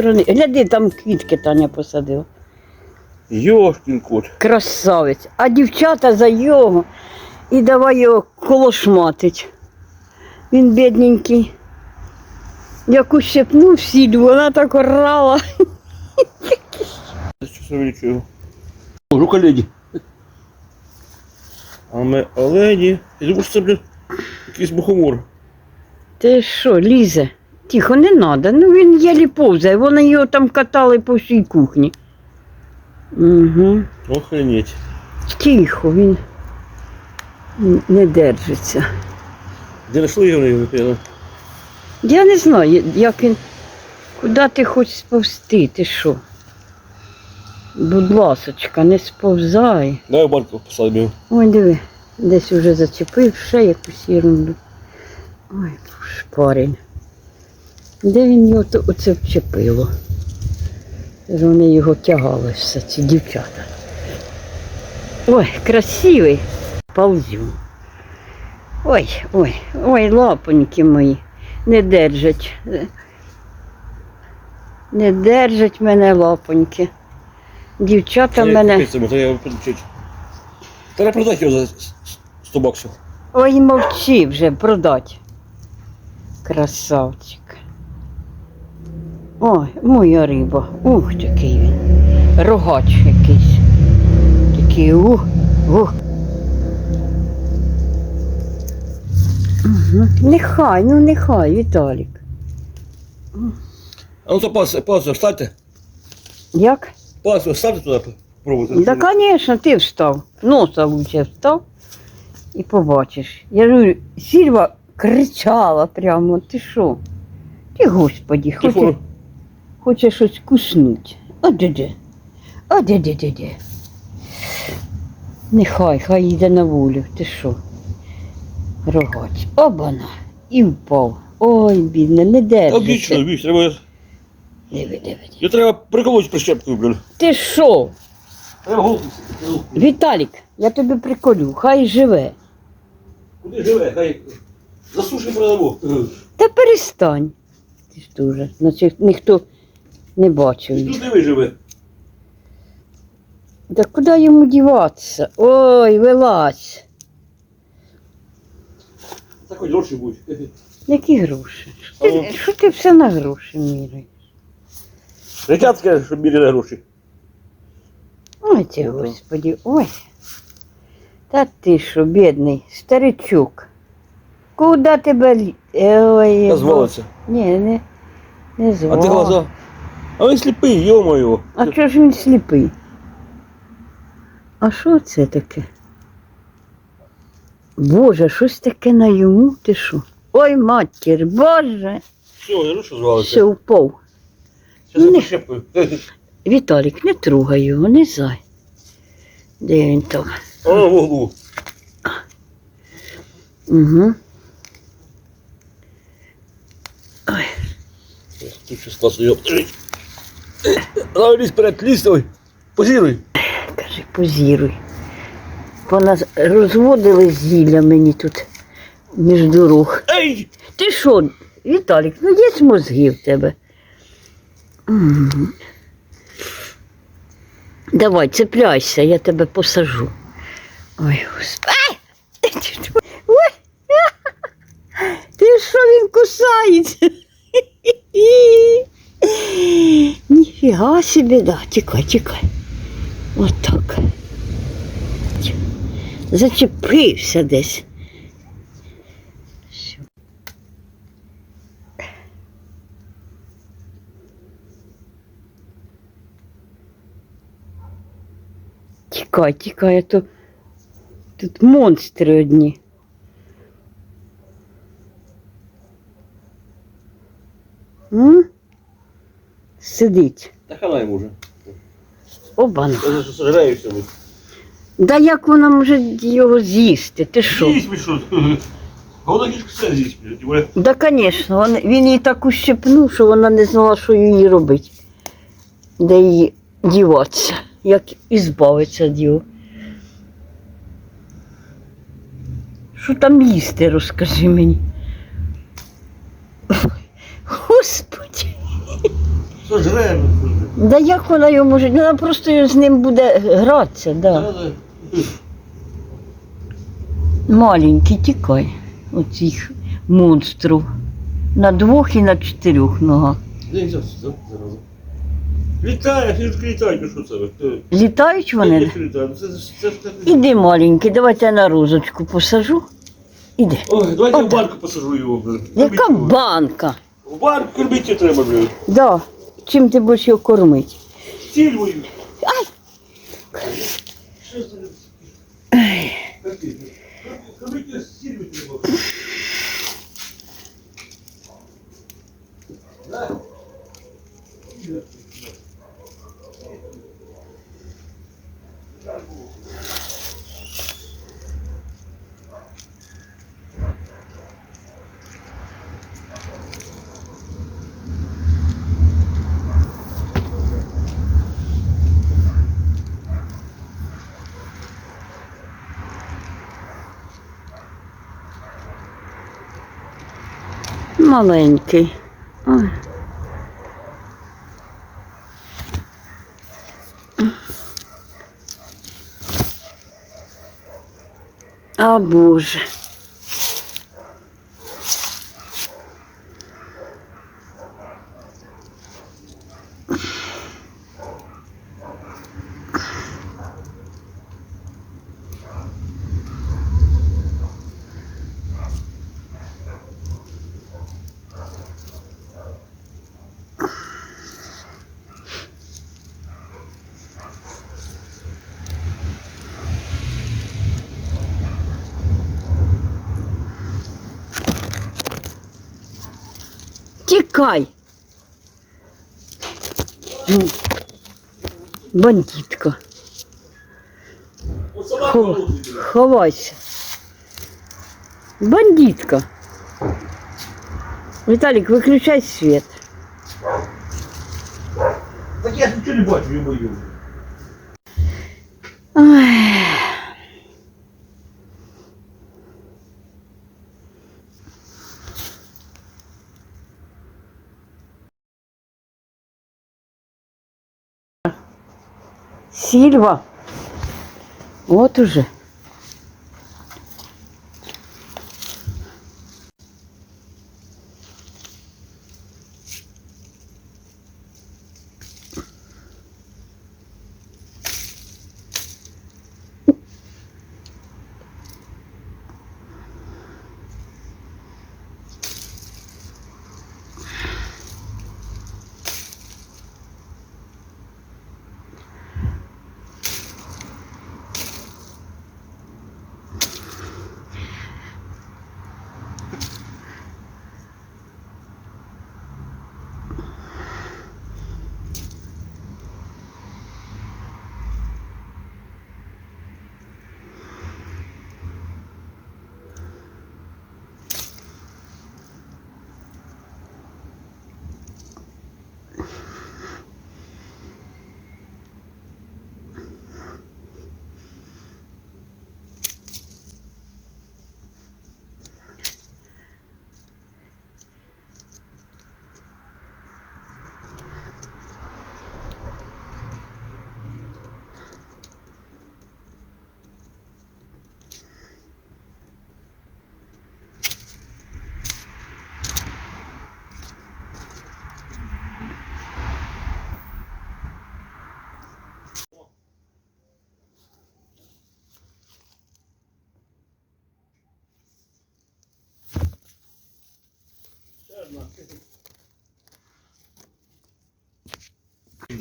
сторони. Гляди, там квітки Таня посадила. Йошкін кот. Красавець. А дівчата за його і давай його колошматить. Він бідненький. Як ущипнув сіду, вона так орала. Рука леді. А ми олені. Я думаю, що це, блядь, якийсь мухомор. Ти що, лізе? Тихо, не треба. Ну він єлі повзає, вони його там катали по всій кухні. Угу. Охренеть. Тихо, він не держиться. Де знайшли його, напевно? Я не знаю, як він. Куди ти хочеш сповзти, ти що? Будь ласочка, не сповзай. Дай банку посадимо його. Ой, диви, десь уже зачепив ще якусь ерунду. Ой, шпарень. Де він його оце вчепило? Вони його тягали все, ці дівчата. Ой, красивий. Ползю. Ой, ой, ой, лапоньки мої. Не держать. Не держать мене лапоньки. Дівчата мене. Треба його. Треба продати його за 100 баксів. Ой, мовчи вже, продать. Красавчик. Ой, моя риба. Ух, такий він. Рогач якийсь. Такий ух, ух. Угу. Нехай, ну нехай, Віталік. А ну то пас, пас, встаньте. Як? Пас, встаньте туди, пробуйте. Да, звісно, ти встав. Носа лучше встав і побачиш. Я ж говорю, Сільва кричала прямо, ти що? Ти господі, Тихо. Хоче щось куснуть. А де-де? А де-де-де-де? Нехай, хай йде на волю, ти що? Рогач. Обана. І впав. Ой, бідне, не Обічно, держиться. обічно, треба. Диви, диви. Його треба приколоть прищепкою, блін. Ти що? Треба голку. Віталік, я тобі приколю, хай живе. Куди живе? Хай засуши продамо. Та перестань. Ти ж дуже. Значить, ніхто не бачив. її. Тут диви живе. Та куди йому діватися? Ой, вилазь. Так хоч гроші будуть. Які гроші? Що ти, що ти все на гроші міряєш? Рекятське, щоб міряли гроші. Ой, ті, Ага. господі, ой. Та ти що, бідний, старичок. Куди тебе лі... Е, Ой, Та звалиться. Ні, не, не А ти глаза? А він сліпий, йо-моє. А чого ж він сліпий? А що це таке? Боже, щось таке на йому, ти що? Ой, матір, Боже, Все, я ну що звалиться. все впав. Ні. прищепкою. Віталік, не трогай його, не зай. Де він там? А, в углу. Угу. Ой, Тут щось класно, йоп. Лізь перед, давай. Позіруй. кажи, позіруй. Поназ розводили зілля мені тут між дорог. Ей! Ти що, Віталік, ну є мозги в тебе. Давай, цепляйся, я тебе посажу. Ой, господи. Ай! Ти що? Ой! Ти що він кусається? Ніфіга собі, да. Тікай, тікай. Отак. Зачепився десь. Всьо. Тікай, тікай, а то тут монстри одні. М? Сидить. Та хана йому вже. Обана. Я. Да як вона може його з'їсти? Ти що? З'їсть ми що? Головне кішка все з'їсть. блядь. Да, звісно, він, він її так ущипнув, що вона не знала, що їй робити. Де її діватися, як і збавитися від його. Що там їсти, розкажи мені. Господи. Сожре. Да як вона його може? Вона просто з ним буде гратися, да. Маленький, тікай. Оцих монстрів. На двох і на чотирьох ногах. Літає, ти що це? ви? Літають вони? відкритай, ну Це ж це ж так. Іди, маленький, давайте я на розочку посажу. Іди. Ой, давайте я в банку посажу його, блин. Яка Корміть його. банка? В банку кормити треба, блин. Да. Чим ти будеш його кормити? Сільвою. Ай! Що це? Кормити сільвою треба. Маленький. Ой. А Боже. Тікай. Ну, Бандитка. От собака Хо- голодний, блин. Ховайся. Бандитка. Виталик, выключай свет. Так я ж нічого не бачу, я Сильва. Вот уже.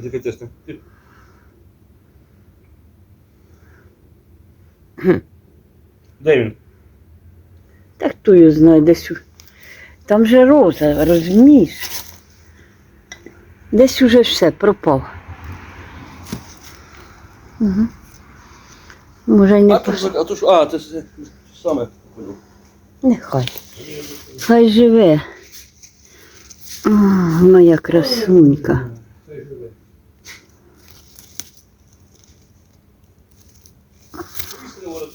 Делікатесне. Де він? Та хто його знає, десь. у- Там же роза, розумієш? Десь уже все пропав. Угу. Може, й не А пос... то ж, а то ж, а, це ж саме. Нехай. Хай живе. О, моя красунька. Everybody,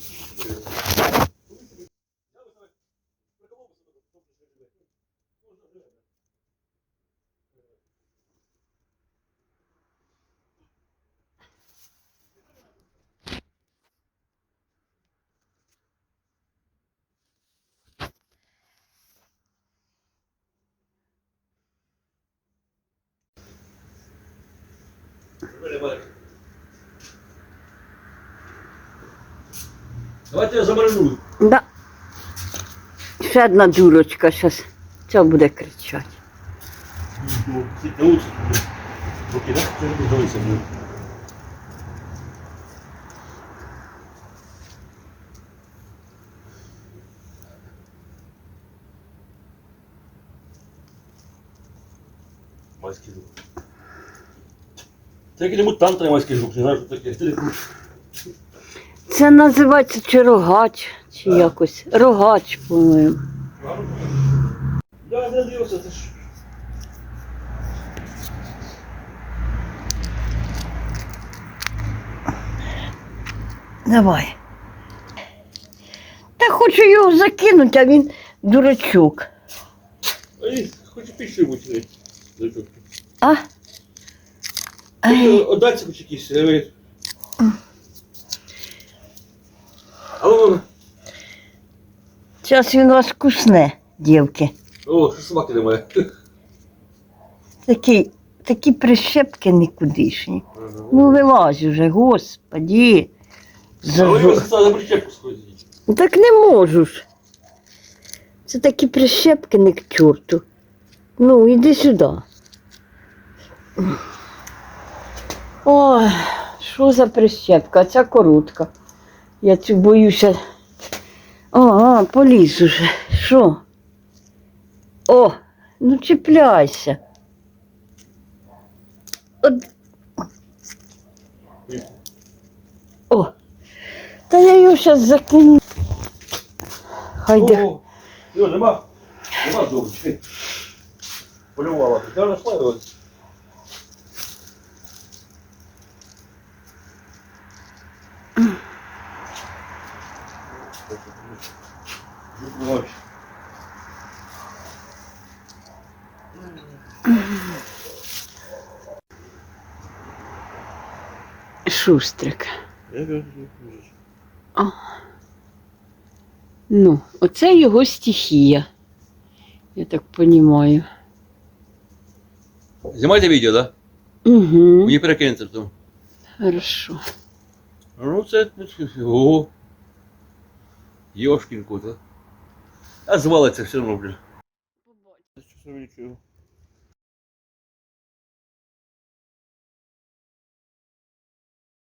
Давайте я замариную. Да. Ще одна дурочка зараз. Ця буде кричати. Це. Майський жук. Це який мутант не майський жук, не знаю, що таке. Це називається чи рогач, чи якось. Рогач, по-моєму. Я дивився, це ж. Давай. Та хочу його закинути, а він дурачок. Хочу пісню бути. А? Ай. Отдаться хоч якісь. я говорю. Алло, Зараз він вас кусне, дівки. о, що собаки немає. Такі, такі прищепки нікудишні. Ну вилазь уже, господі. Але Зажу... його за причепку сходить. Ну, Так не можу ж. Це такі прищепки не к чорту. Ну, іди сюди. Ой, що за прищепка? Ця коротка. Я цю боюся. О, а, поліз уже. Що? О, ну чіпляйся. От. О, та я його зараз закину. Хайде. Йо, нема. Нема добре. Полювала. Я знайшла його. Жук Шустрик. Я Ну, оце його стихія. Я так розумію. Знімайте відео, так? Угу. Мені перекинете потім. Хорошо. Ну, це. Ого. Йошкін кот, а. А звалиться все одно, блін. Що нічого.